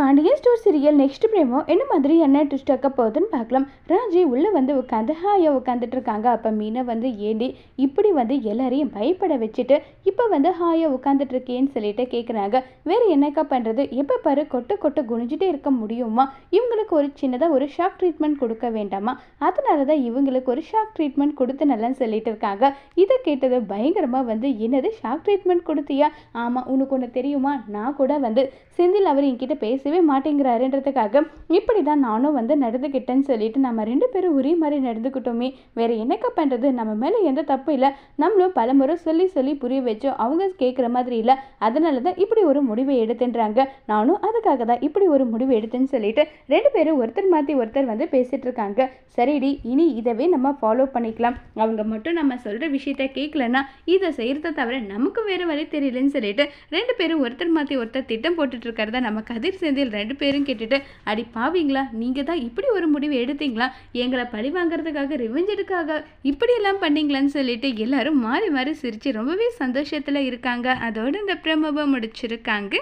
Pandian store serial next promo என்ன மாதிரி என்ன ட்விஸ்ட் ஆக்க போகுதுன்னு பார்க்கலாம். ராஜி உள்ளே வந்து உட்காந்து ஹாயாக உட்காந்துட்டு இருக்காங்க. அப்போ மீனை வந்து ஏண்டி இப்படி வந்து எல்லாரையும் பயப்பட வச்சுட்டு இப்போ வந்து ஹாயாக உட்காந்துட்டு இருக்கேன்னு சொல்லிட்டு கேட்குறாங்க வேறு என்னக்கா பண்ணுறது எப்போ பாரு கொட்டு கொட்டு குனிஞ்சிட்டே இருக்க முடியுமா? இவங்களுக்கு ஒரு சின்னதாக ஒரு ஷாக் ட்ரீட்மெண்ட் கொடுக்க வேண்டாமா? அதனால தான் இவங்களுக்கு ஒரு ஷாக் ட்ரீட்மெண்ட் கொடுத்து நல்லான்னு சொல்லிட்டு இருக்காங்க. இதை கேட்டது பயங்கரமாக வந்து என்னது ஷாக் ட்ரீட்மெண்ட் கொடுத்தியா? ஆமாம் உனக்கு ஒன்று தெரியுமா? நான் கூட வந்து செந்தில் அவர் என்கிட்ட பேசவே மாட்டேங்கிறாருன்றதுக்காக இப்படி தான் நானும் வந்து நடந்துக்கிட்டேன்னு சொல்லிட்டு நம்ம ரெண்டு பேரும் ஒரே மாதிரி நடந்துக்கிட்டோமே வேற என்னக்கா பண்ணுறது நம்ம மேலே எந்த தப்பும் இல்லை. நம்மளும் பலமுறை சொல்லி சொல்லி புரிய வச்சோம். அவங்க கேட்குற மாதிரி இல்லை. அதனால தான் இப்படி ஒரு முடிவை எடுத்துன்றாங்க. நானும் அதுக்காக தான் இப்படி ஒரு முடிவு எடுத்தேன்னு சொல்லிட்டு ரெண்டு பேரும் ஒருத்தர் மாற்றி ஒருத்தர் வந்து பேசிட்டு இருக்காங்க. சரிடி இனி இதவே நம்ம ஃபாலோ பண்ணிக்கலாம். அவங்க மட்டும் நம்ம சொல்கிற விஷயத்த கேட்கலன்னா இதை செய்கிறத தவிர நமக்கு வேறு வழி தெரியலன்னு சொல்லிட்டு ரெண்டு பேரும் ஒருத்தர் மாற்றி ஒருத்தர் திட்டம் போட்டுட்டு இருக்கிறத நம்ம கதிர் இதில் ரெண்டு பேரும் கேட்டுட்டு அடி பாவீங்களா நீங்கள் தான் இப்படி ஒரு முடிவு எடுத்தீங்களா? எங்களை பழி வாங்குறதுக்காக ரிவெஞ்ச் எடுக்காக இப்படியெல்லாம் பண்ணீங்களான்னு சொல்லிட்டு எல்லாரும் மாறி மாறி சிரித்து ரொம்பவே சந்தோஷத்தில் இருக்காங்க. அதோடு இந்த பிரமவை முடிச்சிருக்காங்க.